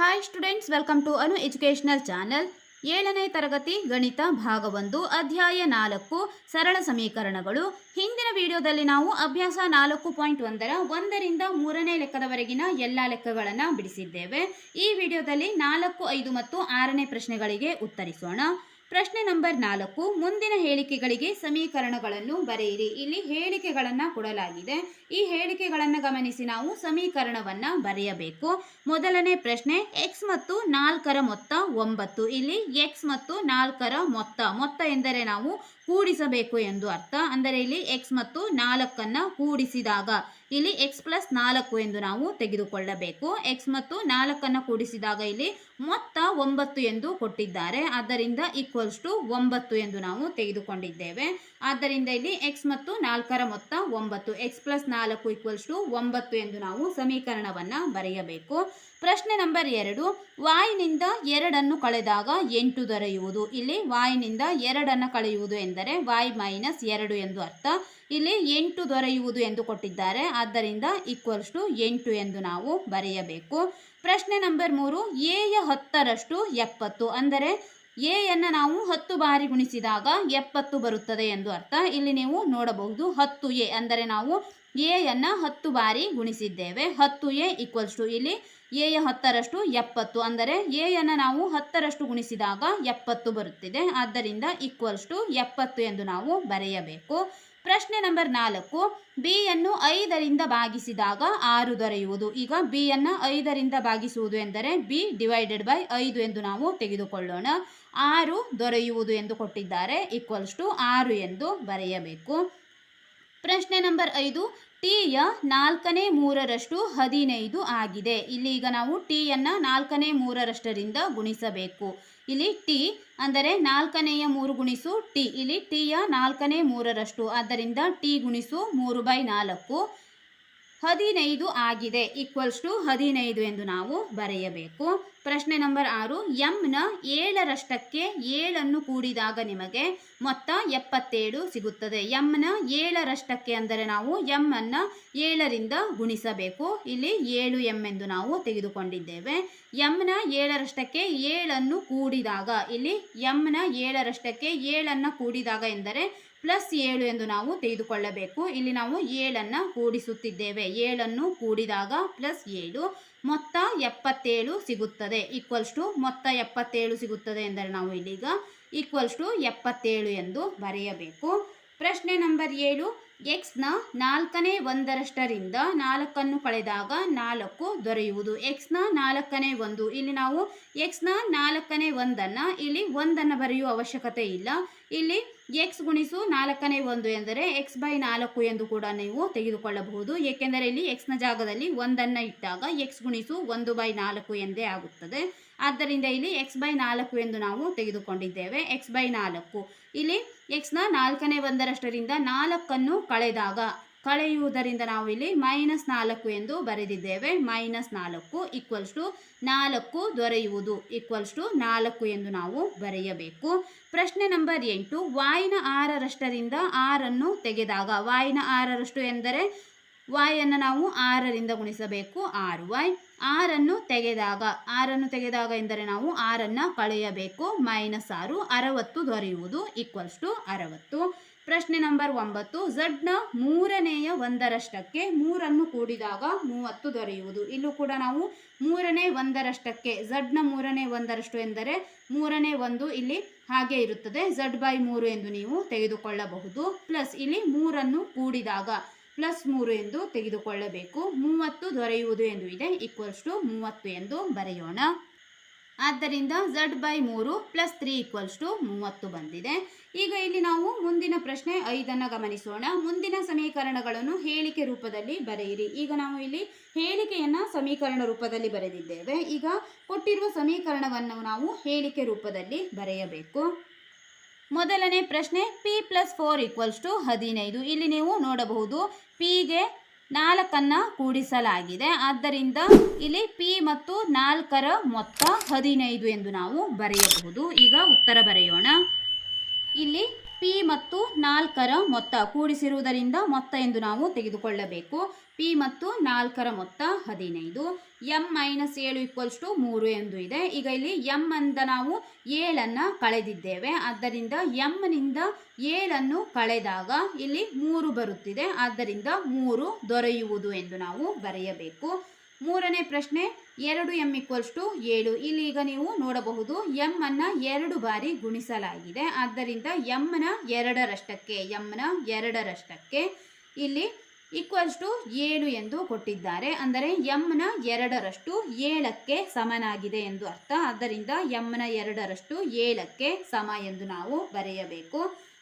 Hi students welcome to Anu educational channel ಏಳನೇ ತರಗತಿ ಗಣಿತ ಭಾಗ ಒಂದು, ಅಧ್ಯಾಯ ನಾಲ್ಕು, ಸರಳ ಸಮೀಕರಣಗಳು. ಹಿಂದಿನ ವಿಡಿಯೋದಲ್ಲಿ ನಾವು ಅಭ್ಯಾಸ ನಾಲ್ಕು ಪಾಯಿಂಟ್ ಒಂದರ ಒಂದರಿಂದ ಮೂರನೇ ಲೆಕ್ಕದವರೆಗಿನ ಎಲ್ಲ ಲೆಕ್ಕಗಳನ್ನು ಬಿಡಿಸಿದ್ದೇವೆ. ಈ ವಿಡಿಯೋದಲ್ಲಿ ನಾಲ್ಕು, ಐದು ಮತ್ತು ಆರನೇ ಪ್ರಶ್ನೆಗಳಿಗೆ ಉತ್ತರಿಸೋಣ. ಪ್ರಶ್ನೆ ನಂಬರ್ ನಾಲ್ಕು, ಮುಂದಿನ ಹೇಳಿಕೆಗಳಿಗೆ ಸಮೀಕರಣಗಳನ್ನು ಬರೆಯಿರಿ. ಇಲ್ಲಿ ಹೇಳಿಕೆಗಳನ್ನು ಕೊಡಲಾಗಿದೆ. ಈ ಹೇಳಿಕೆಗಳನ್ನು ಗಮನಿಸಿ ನಾವು ಸಮೀಕರಣವನ್ನು ಬರೆಯಬೇಕು. ಮೊದಲನೇ ಪ್ರಶ್ನೆ ಎಕ್ಸ್ ಮತ್ತು ನಾಲ್ಕರ ಮೊತ್ತ ಒಂಬತ್ತು. ಇಲ್ಲಿ ಎಕ್ಸ್ ಮತ್ತು ನಾಲ್ಕರ ಮೊತ್ತ ಮೊತ್ತ ಎಂದರೆ ನಾವು ಕೂಡಿಸಬೇಕು ಎಂದು ಅರ್ಥ. ಅಂದರೆ ಇಲ್ಲಿ ಎಕ್ಸ್ ಮತ್ತು ನಾಲ್ಕನ್ನು ಕೂಡಿಸಿದಾಗ, ಇಲ್ಲಿ ಎಕ್ಸ್ ಪ್ಲಸ್ ನಾಲ್ಕು ಎಂದು ನಾವು ತೆಗೆದುಕೊಳ್ಳಬೇಕು. ಎಕ್ಸ್ ಮತ್ತು ನಾಲ್ಕನ್ನು ಕೂಡಿಸಿದಾಗ ಇಲ್ಲಿ ಮೊತ್ತ ಒಂಬತ್ತು ಎಂದು ಕೊಟ್ಟಿದ್ದಾರೆ. ಆದ್ದರಿಂದ ಈಕ್ವಲ್ಸ್ ಟು ಒಂಬತ್ತು ಎಂದು ನಾವು ತೆಗೆದುಕೊಂಡಿದ್ದೇವೆ. ಆದ್ದರಿಂದ ಇಲ್ಲಿ ಎಕ್ಸ್ ಮತ್ತು ನಾಲ್ಕರ ಮೊತ್ತ ಒಂಬತ್ತು. ಎಕ್ಸ್ ಪ್ಲಸ್ ನಾಲ್ಕು ಈಕ್ವಲ್ಸ್ ಟು ಒಂಬತ್ತು ಎಂದು ನಾವು ಸಮೀಕರಣವನ್ನು ಬರೆಯಬೇಕು. ಪ್ರಶ್ನೆ ನಂಬರ್ ಎರಡು. ವಾಯಿನಿಂದ ಎರಡನ್ನು ಕಳೆದಾಗ ಎಂಟು ದೊರೆಯುವುದು. ಇಲ್ಲಿ ವಾಯಿನಿಂದ ಎರಡನ್ನು ಕಳೆಯುವುದು ಎಂದರೆ ವಾಯ್ ಮೈನಸ್ ಎರಡು ಎಂದು ಅರ್ಥ. ಇಲ್ಲಿ ಎಂಟು ದೊರೆಯುವುದು ಎಂದು ಕೊಟ್ಟಿದ್ದಾರೆ. ಆದ್ದರಿಂದ ಈಕ್ವಲ್ಸ್ ಟು ಎಂಟು ಎಂದು ನಾವು ಬರೆಯಬೇಕು. ಪ್ರಶ್ನೆ ನಂಬರ್ ಮೂರು. ಎಯ ಹತ್ತರಷ್ಟು ಎಪ್ಪತ್ತು. ಅಂದರೆ ಎಯನ್ನು ನಾವು ಹತ್ತು ಬಾರಿ ಗುಣಿಸಿದಾಗ ಎಪ್ಪತ್ತು ಬರುತ್ತದೆ ಎಂದು ಅರ್ಥ. ಇಲ್ಲಿ ನೀವು ನೋಡಬಹುದು ಹತ್ತು ಎ. ಅಂದರೆ ನಾವು ಎಯನ್ನು ಹತ್ತು ಬಾರಿ ಗುಣಿಸಿದ್ದೇವೆ. ಹತ್ತು ಎ ಈಕ್ವಲ್ಸ್ ಟು ಇಲ್ಲಿ ಎಯ ಹತ್ತರಷ್ಟು ಎಪ್ಪತ್ತು ಅಂದರೆ ಎಯನ್ನು ನಾವು ಹತ್ತರಷ್ಟು ಗುಣಿಸಿದಾಗ ಎಪ್ಪತ್ತು ಬರುತ್ತಿದೆ. ಆದ್ದರಿಂದ ಈಕ್ವಲ್ಸ್ ಟು ಎಪ್ಪತ್ತು ಎಂದು ನಾವು ಬರೆಯಬೇಕು. ಪ್ರಶ್ನೆ ನಂಬರ್ ನಾಲ್ಕು ಬಿಯನ್ನು ಐದರಿಂದ ಭಾಗಿಸಿದಾಗ ಆರು ದೊರೆಯುವುದು. ಈಗ ಬಿಯನ್ನು ಐದರಿಂದ ಭಾಗಿಸುವುದು ಎಂದರೆ ಬಿ ಡಿವೈಡೆಡ್ ಬೈ ಐದು ಎಂದು ನಾವು ತೆಗೆದುಕೊಳ್ಳೋಣ. ಆರು ದೊರೆಯುವುದು ಎಂದು ಕೊಟ್ಟಿದ್ದಾರೆ. ಈಕ್ವಲ್ಸ್ ಟು ಆರು ಎಂದು ಬರೆಯಬೇಕು. ಪ್ರಶ್ನೆ ನಂಬರ್ ಐದು ಟಿಯ ನಾಲ್ಕನೇ ಮೂರರಷ್ಟು ಹದಿನೈದು ಆಗಿದೆ. ಇಲ್ಲಿ ಈಗ ನಾವು ಟಿಯನ್ನು ನಾಲ್ಕನೇ ಮೂರರಷ್ಟರಿಂದ ಗುಣಿಸಬೇಕು. ಇಲ್ಲಿ ಟಿ ಅಂದರೆ ನಾಲ್ಕನೆಯ ಮೂರು ಗುಣಿಸು ಟಿ. ಇಲ್ಲಿ ಟಿಯ ನಾಲ್ಕನೇ ಮೂರರಷ್ಟು. ಆದ್ದರಿಂದ ಟಿ ಗುಣಿಸು ಮೂರು ಬೈ ನಾಲ್ಕು. ಹದಿನೈದು ಆಗಿದೆ. ಈಕ್ವಲ್ಸ್ ಟು ಹದಿನೈದು ಎಂದು ನಾವು ಬರೆಯಬೇಕು. ಪ್ರಶ್ನೆ ನಂಬರ್ ಆರು ಎಂನ ಏಳರಷ್ಟಕ್ಕೆ ಏಳನ್ನು ಕೂಡಿದಾಗ ನಿಮಗೆ ಮೊತ್ತ ಎಪ್ಪತ್ತೇಳು ಸಿಗುತ್ತದೆ. ಎಂನ ಏಳರಷ್ಟಕ್ಕೆ ಅಂದರೆ ನಾವು ಎಂ ಅನ್ನು ಏಳರಿಂದ ಗುಣಿಸಬೇಕು. ಇಲ್ಲಿ ಏಳು ಎಂ ಎಂದು ನಾವು ತೆಗೆದುಕೊಂಡಿದ್ದೇವೆ. ಎಂನ ಏಳರಷ್ಟಕ್ಕೆ ಏಳನ್ನು ಕೂಡಿದಾಗ, ಇಲ್ಲಿ ಎಂನ ಏಳರಷ್ಟಕ್ಕೆ ಏಳನ್ನು ಕೂಡಿದಾಗ ಎಂದರೆ ಪ್ಲಸ್ ಏಳು ಎಂದು ನಾವು ತೆಗೆದುಕೊಳ್ಳಬೇಕು. ಇಲ್ಲಿ ನಾವು ಏಳನ್ನು ಕೂಡಿಸುತ್ತಿದ್ದೇವೆ. ಏಳನ್ನು ಕೂಡಿದಾಗ ಪ್ಲಸ್ ಏಳು, ಮೊತ್ತ ಎಪ್ಪತ್ತೇಳು ಸಿಗುತ್ತದೆ. ಈಕ್ವಲ್ಸ್ ಟು ಮೊತ್ತ ಎಪ್ಪತ್ತೇಳು ಸಿಗುತ್ತದೆ ಎಂದರೆ ನಾವು ಇಲ್ಲಿಗ ಈಕ್ವಲ್ಸ್ ಟು ಎಪ್ಪತ್ತೇಳು ಎಂದು ಬರೆಯಬೇಕು. ಪ್ರಶ್ನೆ ನಂಬರ್ ಏಳು ಎಕ್ಸ್ನ ನಾಲ್ಕನೇ ಒಂದರಷ್ಟರಿಂದ ನಾಲ್ಕನ್ನು ಕಳೆದಾಗ ನಾಲ್ಕು ದೊರೆಯುವುದು. ಎಕ್ಸ್ನ ನಾಲ್ಕನೇ ಒಂದು, ಇಲ್ಲಿ ನಾವು ಎಕ್ಸ್ನ ನಾಲ್ಕನೇ ಒಂದನ್ನು, ಇಲ್ಲಿ ಒಂದನ್ನು ಬರೆಯುವ ಅವಶ್ಯಕತೆ ಇಲ್ಲ. ಇಲ್ಲಿ ಎಕ್ಸ್ ಗುಣಿಸು ನಾಲ್ಕನೇ ಒಂದು ಎಂದರೆ ಎಕ್ಸ್ ಬೈ ನಾಲ್ಕು ಎಂದು ಕೂಡ ನೀವು ತೆಗೆದುಕೊಳ್ಳಬಹುದು. ಏಕೆಂದರೆ ಇಲ್ಲಿ ಎಕ್ಸ್ನ ಜಾಗದಲ್ಲಿ ಒಂದನ್ನು ಇಟ್ಟಾಗ ಎಕ್ಸ್ ಗುಣಿಸು ಒಂದು ಬೈ ನಾಲ್ಕು ಎಂದೇ ಆಗುತ್ತದೆ. ಆದ್ದರಿಂದ ಇಲ್ಲಿ ಎಕ್ಸ್ ಬೈ ನಾಲ್ಕು ಎಂದು ನಾವು ತೆಗೆದುಕೊಂಡಿದ್ದೇವೆ. ಎಕ್ಸ್ ಬೈ ನಾಲ್ಕು. ಇಲ್ಲಿ ಎಕ್ಸ್ನ ನಾಲ್ಕನೇ ಒಂದರಷ್ಟರಿಂದ ನಾಲ್ಕನ್ನು ಕಳೆದಾಗ ಕಳೆಯುವುದರಿಂದ ನಾವು ಇಲ್ಲಿ ಮೈನಸ್ ನಾಲ್ಕು ಎಂದು ಬರೆದಿದ್ದೇವೆ. ಮೈನಸ್ ನಾಲ್ಕು ಈಕ್ವಲ್ಸ್ ಟು ನಾಲ್ಕು ದೊರೆಯುವುದು ಈಕ್ವಲ್ಸ್ ಟು ನಾಲ್ಕು ಎಂದು ನಾವು ಬರೆಯಬೇಕು. ಪ್ರಶ್ನೆ ನಂಬರ್ ಎಂಟು ವಾಯಿನ ಆರರಷ್ಟರಿಂದ ಆರನ್ನು ತೆಗೆದಾಗ ವಾಯಿನ ಆರರಷ್ಟು ಎಂದರೆ? ವಾಯನ್ನು ನಾವು ಆರರಿಂದ ಗುಣಿಸಬೇಕು, ಆರು ವೈ ಆರನ್ನು ತೆಗೆದಾಗ ಆರನ್ನು ತೆಗೆದಾಗ ಎಂದರೆ ನಾವು ಆರನ್ನು ಕಳೆಯಬೇಕು. ಮೈನಸ್ ಆರು, ಅರವತ್ತು ದೊರೆಯುವುದು ಈಕ್ವಲ್ಸ್ ಟು ಅರವತ್ತು. ಪ್ರಶ್ನೆ ನಂಬರ್ ಒಂಬತ್ತು. ಝಡ್ನ ಮೂರನೆಯ ಒಂದರಷ್ಟಕ್ಕೆ ಮೂರನ್ನು ಕೂಡಿದಾಗ ಮೂವತ್ತು ದೊರೆಯುವುದು. ಇಲ್ಲೂ ಕೂಡ ನಾವು ಮೂರನೇ ಒಂದರಷ್ಟಕ್ಕೆ, ಝಡ್ನ ಮೂರನೇ ಒಂದರಷ್ಟು ಎಂದರೆ ಮೂರನೇ ಒಂದು ಇಲ್ಲಿ ಹಾಗೆ ಇರುತ್ತದೆ. ಝಡ್ ಬೈ ಮೂರು ಎಂದು ನೀವು ತೆಗೆದುಕೊಳ್ಳಬಹುದು. ಪ್ಲಸ್ ಇಲ್ಲಿ ಮೂರನ್ನು ಕೂಡಿದಾಗ ಪ್ಲಸ್ ಮೂರು ಎಂದು ತೆಗೆದುಕೊಳ್ಳಬೇಕು. ಮೂವತ್ತು ದೊರೆಯುವುದು ಎಂದು ಇದೆ. ಈಕ್ವಲ್ಸ್ ಟು ಮೂವತ್ತು ಎಂದು ಬರೆಯೋಣ. ಆದ್ದರಿಂದ ಝಡ್ ಬೈ ಮೂರು ಪ್ಲಸ್ ತ್ರೀ ಈಕ್ವಲ್ಸ್ ಟು ಮೂವತ್ತು ಬಂದಿದೆ. ಈಗ ಇಲ್ಲಿ ನಾವು ಮುಂದಿನ ಪ್ರಶ್ನೆ ಐದನ್ನು ಗಮನಿಸೋಣ. ಮುಂದಿನ ಸಮೀಕರಣಗಳನ್ನು ಹೇಳಿಕೆ ರೂಪದಲ್ಲಿ ಬರೆಯಿರಿ. ಈಗ ನಾವು ಇಲ್ಲಿ ಹೇಳಿಕೆಯನ್ನು ಸಮೀಕರಣ ರೂಪದಲ್ಲಿ ಬರೆದಿದ್ದೇವೆ. ಈಗ ಕೊಟ್ಟಿರುವ ಸಮೀಕರಣವನ್ನು ನಾವು ಹೇಳಿಕೆ ರೂಪದಲ್ಲಿ ಬರೆಯಬೇಕು. ಮೊದಲನೇ ಪ್ರಶ್ನೆ p plus four equals to ಹದಿನೈದು. ಇಲ್ಲಿ ನೀವು ನೋಡಬಹುದು ಪಿಗೆ ನಾಲ್ಕನ್ನು ಕೂಡಿಸಲಾಗಿದೆ. ಆದ್ದರಿಂದ ಇಲ್ಲಿ ಪಿ ಮತ್ತು ನಾಲ್ಕರ ಮೊತ್ತ ಹದಿನೈದು ಎಂದು ನಾವು ಬರೆಯಬಹುದು. ಈಗ ಉತ್ತರ ಬರೆಯೋಣ. ಇಲ್ಲಿ ಪಿ ಮತ್ತು ನಾಲ್ಕರ ಮೊತ್ತ ಕೂಡಿಸಿರುವುದರಿಂದ ಮೊತ್ತ ಎಂದು ನಾವು ತೆಗೆದುಕೊಳ್ಳಬೇಕು. ಪಿ ಮತ್ತು ನಾಲ್ಕರ ಮೊತ್ತ ಹದಿನೈದು. ಎಂ ಮೈನಸ್ ಏಳು ಈಕ್ವಲ್ಸ್ ಟು ಮೂರು ಎಂದು ಇದೆ. ಈಗ ಇಲ್ಲಿ ಎಂ ಅಂದ ನಾವು ಏಳನ್ನು ಕಳೆದಿದ್ದೇವೆ. ಆದ್ದರಿಂದ ಎಂನಿಂದ ಏಳನ್ನು ಕಳೆದಾಗ ಇಲ್ಲಿ ಮೂರು ಬರುತ್ತಿದೆ. ಆದ್ದರಿಂದ ಮೂರು ದೊರೆಯುವುದು ಎಂದು ನಾವು ಬರೆಯಬೇಕು. ಮೂರನೇ ಪ್ರಶ್ನೆ ಎರಡು ಎಂ ಈಕ್ವಲ್ಸ್ ಟು ಏಳು. ಇಲ್ಲಿ ಈಗ ನೀವು ನೋಡಬಹುದು ಎಂ ಅನ್ನ ಎರಡು ಬಾರಿ ಗುಣಿಸಲಾಗಿದೆ. ಆದ್ದರಿಂದ ಎಮ್ನ ಎರಡರಷ್ಟಕ್ಕೆ ಎಮ್ನ ಎರಡರಷ್ಟಕ್ಕೆ ಇಲ್ಲಿ ಈಕ್ವಲ್ಸ್ ಟು ಏಳು ಎಂದು ಕೊಟ್ಟಿದ್ದಾರೆ. ಅಂದರೆ ಎಮ್ನ ಎರಡರಷ್ಟು ಏಳಕ್ಕೆ ಸಮನಾಗಿದೆ ಎಂದು ಅರ್ಥ. ಆದ್ದರಿಂದ ಎಮ್ನ ಎರಡರಷ್ಟು ಏಳಕ್ಕೆ ಸಮ ಎಂದು ನಾವು ಬರೆಯಬೇಕು.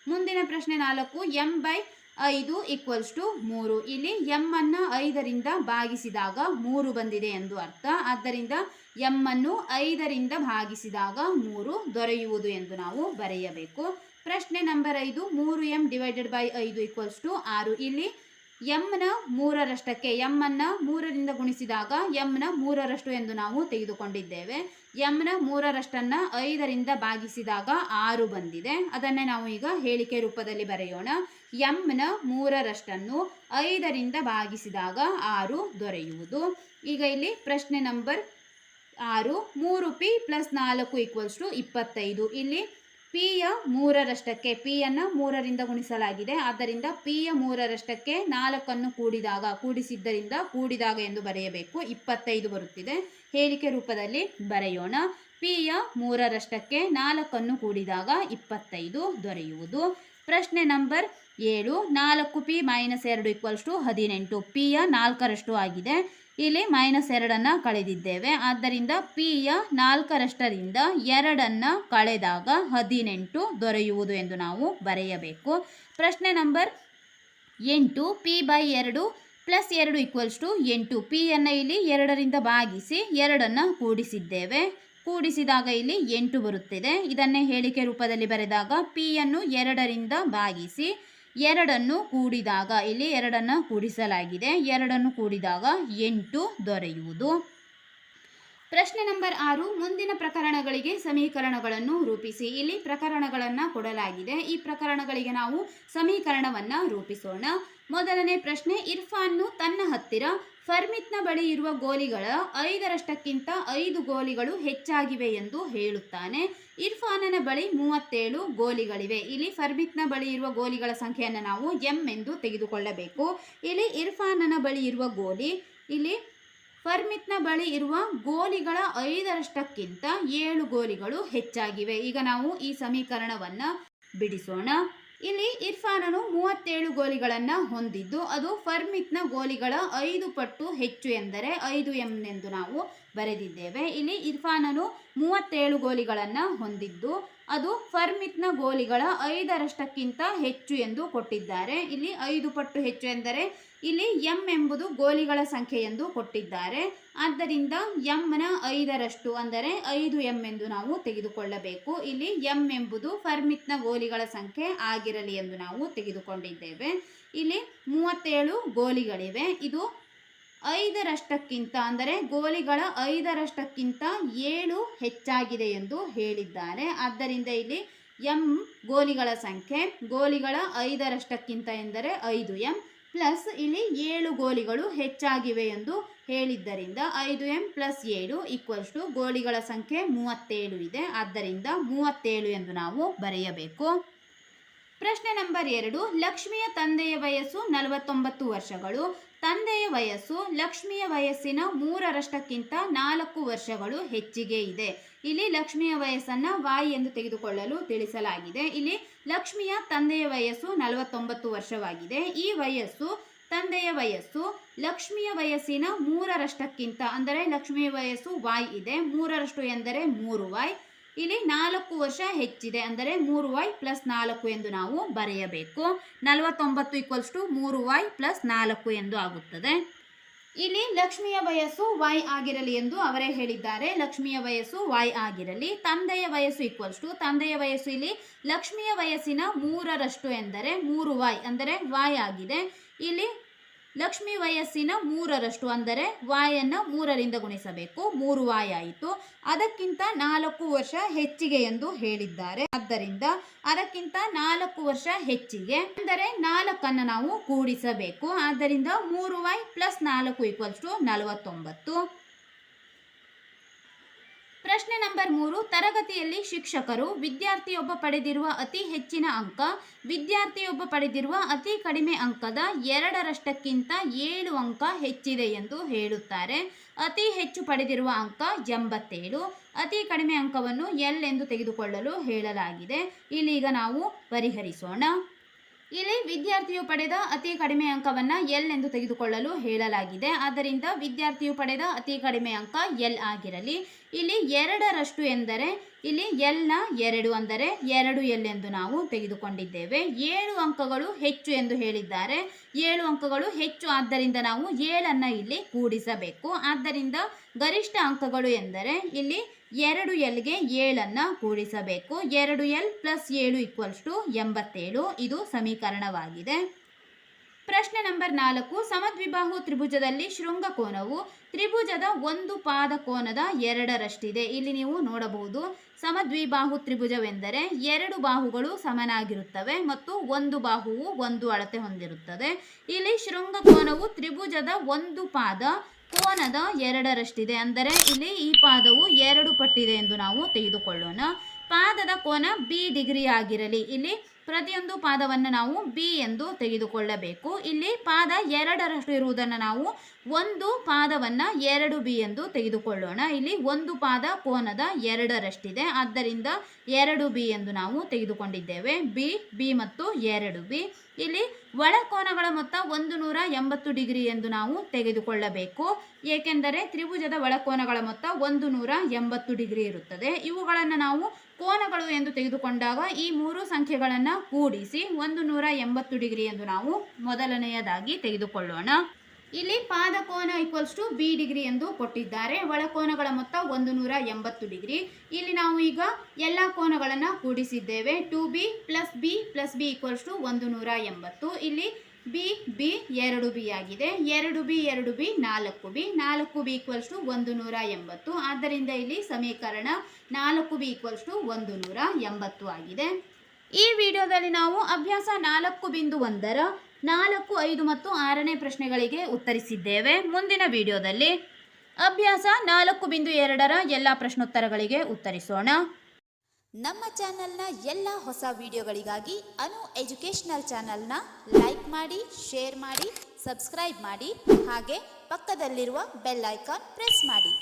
ಮುಂದಿನ ಪ್ರಶ್ನೆ ನಾಲ್ಕು. ಎಂ ಬೈ ಐದು ಈಕ್ವಲ್ಸ್ ಟು ಮೂರು. ಇಲ್ಲಿ ಎಂ ಅನ್ನು ಐದರಿಂದ ಭಾಗಿಸಿದಾಗ ಮೂರು ಬಂದಿದೆ ಎಂದು ಅರ್ಥ. ಆದ್ದರಿಂದ ಎಂ ಅನ್ನು ಐದರಿಂದ ಭಾಗಿಸಿದಾಗ ಮೂರು ದೊರೆಯುವುದು ಎಂದು ನಾವು ಬರೆಯಬೇಕು. ಪ್ರಶ್ನೆ ನಂಬರ್ ಐದು, ಮೂರು ಎಂ ಡಿವೈಡೆಡ್ ಬೈ ಐದು ಈಕ್ವಲ್ಸ್ ಟು ಆರು. ಇಲ್ಲಿ ಎಮ್ನ ಮೂರರಷ್ಟಕ್ಕೆ ಎಮ್ಮನ್ನು ಮೂರರಿಂದ ಗುಣಿಸಿದಾಗ ಎಮ್ನ ಮೂರರಷ್ಟು ಎಂದು ನಾವು ತೆಗೆದುಕೊಂಡಿದ್ದೇವೆ. ಎಮ್ನ ಮೂರರಷ್ಟನ್ನು ಐದರಿಂದ ಭಾಗಿಸಿದಾಗ ಆರು ಬಂದಿದೆ. ಅದನ್ನೇ ನಾವು ಈಗ ಹೇಳಿಕೆ ರೂಪದಲ್ಲಿ ಬರೆಯೋಣ. ಎಮ್ನ ಮೂರರಷ್ಟನ್ನು ಐದರಿಂದ ಭಾಗಿಸಿದಾಗ ಆರು ದೊರೆಯುವುದು. ಈಗ ಇಲ್ಲಿ ಪ್ರಶ್ನೆ ನಂಬರ್ ಆರು, ಮೂರು ಪಿ ಪ್ಲಸ್ ನಾಲ್ಕು ಈಕ್ವಲ್ಸ್ ಟು ಇಪ್ಪತ್ತೈದು. ಇಲ್ಲಿ ಪಿಯ ಮೂರರಷ್ಟಕ್ಕೆ ಪಿಯನ್ನು ಮೂರರಿಂದ ಗುಣಿಸಲಾಗಿದೆ. ಆದ್ದರಿಂದ ಪಿಯ ಮೂರರಷ್ಟಕ್ಕೆ ನಾಲ್ಕನ್ನು ಕೂಡಿದಾಗ, ಕೂಡಿಸಿದ್ದರಿಂದ ಕೂಡಿದಾಗ ಎಂದು ಬರೆಯಬೇಕು. ಇಪ್ಪತ್ತೈದು ಬರುತ್ತಿದೆ. ಹೇಳಿಕೆ ರೂಪದಲ್ಲಿ ಬರೆಯೋಣ. ಪಿಯ ಮೂರರಷ್ಟಕ್ಕೆ ನಾಲ್ಕನ್ನು ಕೂಡಿದಾಗ ಇಪ್ಪತ್ತೈದು ದೊರೆಯುವುದು. ಪ್ರಶ್ನೆ ನಂಬರ್ ಏಳು. ನಾಲ್ಕು ಪಿ ಮೈನಸ್ ಎರಡು ಈಕ್ವಲ್ಸ್ ಟು ಹದಿನೆಂಟು. ಪಿಯ ನಾಲ್ಕರಷ್ಟು ಆಗಿದೆ. ಇಲ್ಲಿ ಮೈನಸ್ ಎರಡನ್ನು ಕಳೆದಿದ್ದೇವೆ. ಆದ್ದರಿಂದ ಪಿಯ ನಾಲ್ಕರಷ್ಟರಿಂದ ಎರಡನ್ನು ಕಳೆದಾಗ ಹದಿನೆಂಟು ದೊರೆಯುವುದು ಎಂದು ನಾವು ಬರೆಯಬೇಕು. ಪ್ರಶ್ನೆ ನಂಬರ್ ಎಂಟು ಪಿ ಬೈ ಎರಡು ಪ್ಲಸ್ ಎರಡು ಈಕ್ವಲ್ಸ್ ಟು ಎಂಟು. ಪಿಯನ್ನು ಇಲ್ಲಿ ಎರಡರಿಂದ ಭಾಗಿಸಿ ಎರಡನ್ನು ಕೂಡಿಸಿದ್ದೇವೆ. ಕೂಡಿಸಿದಾಗ ಇಲ್ಲಿ ಎಂಟು ಬರುತ್ತಿದೆ. ಇದನ್ನೇ ಹೇಳಿಕೆ ರೂಪದಲ್ಲಿ ಬರೆದಾಗ ಪಿಯನ್ನು ಎರಡರಿಂದ ಭಾಗಿಸಿ ಎರಡನ್ನು ಕೂಡಿದಾಗ, ಇಲ್ಲಿ ಎರಡನ್ನು ಕೂಡಿಸಲಾಗಿದೆ. ಎರಡನ್ನು ಕೂಡಿದಾಗ ಎಂಟು ದೊರೆಯುವುದು. ಪ್ರಶ್ನೆ ನಂಬರ್ ಆರು, ಮುಂದಿನ ಪ್ರಕರಣಗಳಿಗೆ ಸಮೀಕರಣಗಳನ್ನು ರೂಪಿಸಿ. ಇಲ್ಲಿ ಪ್ರಕರಣಗಳನ್ನು ಕೊಡಲಾಗಿದೆ. ಈ ಪ್ರಕರಣಗಳಿಗೆ ನಾವು ಸಮೀಕರಣವನ್ನು ರೂಪಿಸೋಣ. ಮೊದಲನೇ ಪ್ರಶ್ನೆ, ಇರ್ಫಾನ್ನು ತನ್ನ ಹತ್ತಿರ ಫರ್ಮಿತ್ನ ಬಳಿ ಇರುವ ಗೋಲಿಗಳ ಐದರಷ್ಟಕ್ಕಿಂತ ಐದು ಗೋಲಿಗಳು ಹೆಚ್ಚಾಗಿವೆ ಎಂದು ಹೇಳುತ್ತಾನೆ. ಇರ್ಫಾನನ ಬಳಿ ಮೂವತ್ತೇಳು ಗೋಲಿಗಳಿವೆ. ಇಲ್ಲಿ ಫರ್ಮಿತ್ನ ಬಳಿ ಇರುವ ಗೋಲಿಗಳ ಸಂಖ್ಯೆಯನ್ನು ನಾವು ಎಂ ಎಂದು ತೆಗೆದುಕೊಳ್ಳಬೇಕು. ಇಲ್ಲಿ ಇರ್ಫಾನನ ಬಳಿ ಇರುವ ಗೋಲಿ, ಇಲ್ಲಿ ಫರ್ಮಿತ್ನ ಬಳಿ ಇರುವ ಗೋಲಿಗಳ ಐದರಷ್ಟಕ್ಕಿಂತ ಏಳು ಗೋಲಿಗಳು ಹೆಚ್ಚಾಗಿವೆ. ಈಗ ನಾವು ಈ ಸಮೀಕರಣವನ್ನು ಬಿಡಿಸೋಣ. ಇಲ್ಲಿ ಇರ್ಫಾನನು ಮೂವತ್ತೇಳು ಗೋಲಿಗಳನ್ನು ಹೊಂದಿದ್ದು, ಅದು ಫರ್ಮಿತ್ನ ಗೋಲಿಗಳ ಐದು ಪಟ್ಟು ಹೆಚ್ಚು ಎಂದರೆ ಐದು ಎಂ ಎಂದು ನಾವು ಬರೆದಿದ್ದೇವೆ. ಇಲ್ಲಿ ಇರ್ಫಾನನು ಮೂವತ್ತೇಳು ಗೋಲಿಗಳನ್ನು ಹೊಂದಿದ್ದು ಅದು ಫರ್ಮಿತ್ನ ಗೋಲಿಗಳ ಐದರಷ್ಟಕ್ಕಿಂತ ಹೆಚ್ಚು ಎಂದು ಕೊಟ್ಟಿದ್ದಾರೆ. ಇಲ್ಲಿ ಐದು ಪಟ್ಟು ಹೆಚ್ಚು ಎಂದರೆ ಇಲ್ಲಿ ಎಂ ಎಂಬುದು ಗೋಲಿಗಳ ಸಂಖ್ಯೆ ಎಂದು ಕೊಟ್ಟಿದ್ದಾರೆ. ಆದ್ದರಿಂದ ಎಂನ ಐದರಷ್ಟು ಅಂದರೆ ಐದು ಎಂ ಎಂದು ನಾವು ತೆಗೆದುಕೊಳ್ಳಬೇಕು. ಇಲ್ಲಿ ಎಂ ಎಂಬುದು ಫರ್ಮಿತ್ನ ಗೋಲಿಗಳ ಸಂಖ್ಯೆ ಆಗಿರಲಿ ಎಂದು ನಾವು ತೆಗೆದುಕೊಂಡಿದ್ದೇವೆ. ಇಲ್ಲಿ ಮೂವತ್ತೇಳು ಗೋಲಿಗಳಿವೆ. ಇದು ಐದರಷ್ಟಕ್ಕಿಂತ, ಅಂದರೆ ಗೋಲಿಗಳ ಐದರಷ್ಟಕ್ಕಿಂತ ಏಳು ಹೆಚ್ಚಾಗಿದೆ ಎಂದು ಹೇಳಿದ್ದಾರೆ ಆದ್ದರಿಂದ ಇಲ್ಲಿ ಎಂ ಗೋಲಿಗಳ ಸಂಖ್ಯೆ, ಗೋಲಿಗಳ ಐದರಷ್ಟಕ್ಕಿಂತ ಎಂದರೆ ಐದು ಎಂ, ಪ್ಲಸ್ ಇಲ್ಲಿ ಏಳು ಗೋಲಿಗಳು ಹೆಚ್ಚಾಗಿವೆ ಎಂದು ಹೇಳಿದ್ದರಿಂದ ಐದು ಎಂ ಪ್ಲಸ್ ಏಳು ಈಕ್ವಲ್ಸ್ ಟು ಗೋಲಿಗಳ ಸಂಖ್ಯೆ ಮೂವತ್ತೇಳು ಇದೆ. ಆದ್ದರಿಂದ ಮೂವತ್ತೇಳು ಎಂದು ನಾವು ಬರೆಯಬೇಕು. ಪ್ರಶ್ನೆ ನಂಬರ್ ಎರಡು, ಲಕ್ಷ್ಮಿಯ ತಂದೆಯ ವಯಸ್ಸು ನಲವತ್ತೊಂಬತ್ತು ವರ್ಷಗಳು. ತಂದೆಯ ವಯಸ್ಸು ಲಕ್ಷ್ಮಿಯ ವಯಸ್ಸಿನ ಮೂರರಷ್ಟಕ್ಕಿಂತ ನಾಲ್ಕು ವರ್ಷಗಳು ಹೆಚ್ಚಿಗೆ ಇದೆ. ಇಲ್ಲಿ ಲಕ್ಷ್ಮಿಯ ವಯಸ್ಸನ್ನು ವಾಯ್ ಎಂದು ತೆಗೆದುಕೊಳ್ಳಲು ತಿಳಿಸಲಾಗಿದೆ. ಇಲ್ಲಿ ಲಕ್ಷ್ಮಿಯ ತಂದೆಯ ವಯಸ್ಸು ನಲವತ್ತೊಂಬತ್ತು ವರ್ಷವಾಗಿದೆ. ಈ ವಯಸ್ಸು ತಂದೆಯ ವಯಸ್ಸು ಲಕ್ಷ್ಮಿಯ ವಯಸ್ಸಿನ ಮೂರರಷ್ಟಕ್ಕಿಂತ ಅಂದರೆ ಲಕ್ಷ್ಮಿಯ ವಯಸ್ಸು ವಾಯ್ ಇದೆ. ಮೂರರಷ್ಟು ಎಂದರೆ ಮೂರು ವಾಯ್. ಇಲ್ಲಿ ನಾಲ್ಕು ವರ್ಷ ಹೆಚ್ಚಿದೆ ಅಂದರೆ ಮೂರು ವೈ ಪ್ಲಸ್ ನಾಲ್ಕು ಎಂದು ನಾವು ಬರೆಯಬೇಕು. ನಲವತ್ತೊಂಬತ್ತು ಈಕ್ವಲ್ಸ್ ಟು ಮೂರು ವೈ ಪ್ಲಸ್ ನಾಲ್ಕು ಎಂದು ಆಗುತ್ತದೆ. ಇಲ್ಲಿ ಲಕ್ಷ್ಮಿಯ ವಯಸ್ಸು ವಾಯ್ ಆಗಿರಲಿ ಎಂದು ಅವರೇ ಹೇಳಿದ್ದಾರೆ. ಲಕ್ಷ್ಮಿಯ ವಯಸ್ಸು ವಾಯ್ ಆಗಿರಲಿ, ತಂದೆಯ ವಯಸ್ಸು ಈಕ್ವಲ್ಸ್ ಟು ತಂದೆಯ ವಯಸ್ಸು ಇಲ್ಲಿ ಲಕ್ಷ್ಮಿಯ ವಯಸ್ಸಿನ ಮೂರರಷ್ಟು ಎಂದರೆ ಮೂರು ವಾಯ್ ಅಂದರೆ ವಾಯ್ ಆಗಿದೆ. ಇಲ್ಲಿ ಲಕ್ಷ್ಮಿ ವಯಸ್ಸಿನ ಮೂರರಷ್ಟು ಅಂದರೆ ವಾಯನ್ನು ಮೂರರಿಂದ ಗುಣಿಸಬೇಕು. ಮೂರು ವಾಯ ಆಯಿತು. ಅದಕ್ಕಿಂತ ನಾಲ್ಕು ವರ್ಷ ಹೆಚ್ಚಿಗೆ ಎಂದು ಹೇಳಿದ್ದಾರೆ. ಆದ್ದರಿಂದ ಅದಕ್ಕಿಂತ ನಾಲ್ಕು ವರ್ಷ ಹೆಚ್ಚಿಗೆ ಅಂದರೆ ನಾಲ್ಕನ್ನು ನಾವು ಕೂಡಿಸಬೇಕು. ಆದ್ದರಿಂದ ಮೂರು ವಾಯ್ ಪ್ಲಸ್ ನಾಲ್ಕು ಈಕ್ವಲ್ಸ್ ಟು ನಲವತ್ತೊಂಬತ್ತು. ಪ್ರಶ್ನೆ ನಂಬರ್ ಮೂರು, ತರಗತಿಯಲ್ಲಿ ಶಿಕ್ಷಕರು ವಿದ್ಯಾರ್ಥಿಯೊಬ್ಬ ಪಡೆದಿರುವ ಅತಿ ಹೆಚ್ಚಿನ ಅಂಕ, ವಿದ್ಯಾರ್ಥಿಯೊಬ್ಬ ಪಡೆದಿರುವ ಅತಿ ಕಡಿಮೆ ಅಂಕದ ಎರಡರಷ್ಟಕ್ಕಿಂತ ಏಳು ಅಂಕ ಹೆಚ್ಚಿದೆ ಎಂದು ಹೇಳುತ್ತಾರೆ. ಅತಿ ಹೆಚ್ಚು ಪಡೆದಿರುವ ಅಂಕ ಎಂಬತ್ತೇಳು, ಅತಿ ಕಡಿಮೆ ಅಂಕವನ್ನು ಎಲ್ ಎಂದು ತೆಗೆದುಕೊಳ್ಳಲು ಹೇಳಲಾಗಿದೆ. ಇಲ್ಲಿಗ ನಾವು ಪರಿಹರಿಸೋಣ. ಇಲ್ಲಿ ವಿದ್ಯಾರ್ಥಿಯು ಪಡೆದ ಅತಿ ಕಡಿಮೆ ಅಂಕವನ್ನು ಎಲ್ ಎಂದು ತೆಗೆದುಕೊಳ್ಳಲು ಹೇಳಲಾಗಿದೆ. ಆದ್ದರಿಂದ ವಿದ್ಯಾರ್ಥಿಯು ಪಡೆದ ಅತಿ ಕಡಿಮೆ ಅಂಕ ಎಲ್ ಆಗಿರಲಿ. ಇಲ್ಲಿ ಎರಡರಷ್ಟು ಎಂದರೆ, ಇಲ್ಲಿ ಎಲ್ನ ಎರಡು ಅಂದರೆ ಎರಡು ಎಲ್ ಎಂದು ನಾವು ತೆಗೆದುಕೊಂಡಿದ್ದೇವೆ. ಏಳು ಅಂಕಗಳು ಹೆಚ್ಚು ಎಂದು ಹೇಳಿದ್ದಾರೆ. ಏಳು ಅಂಕಗಳು ಹೆಚ್ಚು ಆದ್ದರಿಂದ ನಾವು ಏಳನ್ನು ಇಲ್ಲಿ ಕೂಡಿಸಬೇಕು. ಆದ್ದರಿಂದ ಗರಿಷ್ಠ ಅಂಕಗಳು ಎಂದರೆ, ಇಲ್ಲಿ ಎರಡು ಎಲ್ಗೆ ಏಳನ್ನು ಕೂಡಿಸಬೇಕು. ಎರಡು ಎಲ್ ಪ್ಲಸ್ ಏಳು ಈಕ್ವಲ್ಸ್ ಟು ಎಂಬತ್ತೇಳು. ಇದು ಸಮೀಕರಣವಾಗಿದೆ. ಪ್ರಶ್ನೆ ನಂಬರ್ ನಾಲ್ಕು, ಸಮದ್ವಿಬಾಹು ತ್ರಿಭುಜದಲ್ಲಿ ಶೃಂಗಕೋನವು ತ್ರಿಭುಜದ ಒಂದು ಪಾದ ಕೋನದ ಎರಡರಷ್ಟಿದೆ. ಇಲ್ಲಿ ನೀವು ನೋಡಬಹುದು, ಸಮದ್ವಿಬಾಹು ತ್ರಿಭುಜವೆಂದರೆ ಎರಡು ಬಾಹುಗಳು ಸಮನಾಗಿರುತ್ತವೆ ಮತ್ತು ಒಂದು ಬಾಹುವು ಒಂದು ಅಳತೆ ಹೊಂದಿರುತ್ತದೆ. ಇಲ್ಲಿ ಶೃಂಗಕೋನವು ತ್ರಿಭುಜದ ಒಂದು ಪಾದ ಕೋನದ ಎರಡರಷ್ಟಿದೆ. ಅಂದರೆ ಇಲ್ಲಿ ಈ ಪಾದವು ಎರಡು ಪಟ್ಟಿದೆ ಎಂದು ನಾವು ತೆಗೆದುಕೊಳ್ಳೋಣ. ಪಾದದ ಕೋನ ಬಿ ಡಿಗ್ರಿ ಆಗಿರಲಿ. ಇಲ್ಲಿ ಪ್ರತಿಯೊಂದು ಪಾದವನ್ನು ನಾವು ಬಿ ಎಂದು ತೆಗೆದುಕೊಳ್ಳಬೇಕು. ಇಲ್ಲಿ ಪಾದ ಎರಡರಷ್ಟು ಇರುವುದನ್ನು ನಾವು ಒಂದು ಪಾದವನ್ನು ಎರಡು ಬಿ ಎಂದು ತೆಗೆದುಕೊಳ್ಳೋಣ. ಇಲ್ಲಿ ಒಂದು ಪಾದ ಕೋನದ ಎರಡರಷ್ಟಿದೆ. ಆದ್ದರಿಂದ ಎರಡು ಬಿ ಎಂದು ನಾವು ತೆಗೆದುಕೊಂಡಿದ್ದೇವೆ. ಬಿ ಬಿ ಮತ್ತು ಎರಡು ಬಿ. ಇಲ್ಲಿ ಒಳಕೋನಗಳ ಮೊತ್ತ ಒಂದು ನೂರ ಎಂಬತ್ತು ಡಿಗ್ರಿ ಎಂದು ನಾವು ತೆಗೆದುಕೊಳ್ಳಬೇಕು. ಏಕೆಂದರೆ ತ್ರಿಭುಜದ ಒಳಕೋನಗಳ ಮೊತ್ತ ಒಂದು ನೂರ ಎಂಬತ್ತು ಡಿಗ್ರಿ ಇರುತ್ತದೆ. ಇವುಗಳನ್ನು ನಾವು ಕೋನಗಳು ಎಂದು ತೆಗೆದುಕೊಂಡಾಗ ಈ ಮೂರು ಸಂಖ್ಯೆಗಳನ್ನು ಕೂಡಿಸಿ ಒಂದು ನೂರ ಎಂಬತ್ತು ಡಿಗ್ರಿ ಎಂದು ನಾವು ಮೊದಲನೆಯದಾಗಿ ತೆಗೆದುಕೊಳ್ಳೋಣ. ಇಲ್ಲಿ ಪಾದಕೋನ ಈಕ್ವಲ್ಸ್ ಟು ಬಿ ಡಿಗ್ರಿ ಎಂದು ಕೊಟ್ಟಿದ್ದಾರೆ. ಒಳಕೋನಗಳ ಮೊತ್ತ ಒಂದು ನೂರ ಎಂಬತ್ತು ಡಿಗ್ರಿ ಇಲ್ಲಿ ನಾವು ಈಗ ಎಲ್ಲ ಕೋನಗಳನ್ನು ಕೂಡಿಸಿದ್ದೇವೆ. Two b plus b plus b equals to ಒಂದು ನೂರ ಎಂಬತ್ತು. ಇಲ್ಲಿ ಬಿ ಬಿ ಎರಡು ಬಿ ಆಗಿದೆ. ಎರಡು ಬಿ ಎರಡು ಬಿ ನಾಲ್ಕು ಬಿ ನಾಲ್ಕು ಬಿ ಈಕ್ವಲ್ಸ್ ಟು ಒಂದು ನೂರ ಎಂಬತ್ತು. ಆದ್ದರಿಂದ ಇಲ್ಲಿ ಸಮೀಕರಣ ನಾಲ್ಕು ಬಿ ಈಕ್ವಲ್ಸ್ ಟು ಒಂದು ನೂರ ಎಂಬತ್ತು ಆಗಿದೆ. ಈ ವಿಡಿಯೋದಲ್ಲಿ ನಾವು ಅಭ್ಯಾಸ ನಾಲ್ಕು ಬಿಂದು ಒಂದರ ನಾಲ್ಕು, ಐದು ಮತ್ತು ಆರನೇ ಪ್ರಶ್ನೆಗಳಿಗೆ ಉತ್ತರಿಸಿದ್ದೇವೆ. ಮುಂದಿನ ವಿಡಿಯೋದಲ್ಲಿ ಅಭ್ಯಾಸ ನಾಲ್ಕು ಬಿಂದು ಎರಡರ ಎಲ್ಲ ಪ್ರಶ್ನೋತ್ತರಗಳಿಗೆ ಉತ್ತರಿಸೋಣ. ನಮ್ಮ ಚಾನೆಲ್ನ ಎಲ್ಲ ಹೊಸ ವಿಡಿಯೋಗಳಿಗಾಗಿ ಅನು ಎಜುಕೇಷನಲ್ ಚಾನೆಲ್ನ ಲೈಕ್ ಮಾಡಿ, ಶೇರ್ ಮಾಡಿ, ಸಬ್ಸ್ಕ್ರೈಬ್ ಮಾಡಿ, ಹಾಗೆ ಪಕ್ಕದಲ್ಲಿರುವ ಬೆಲ್ ಐಕಾನ್ ಪ್ರೆಸ್ ಮಾಡಿ.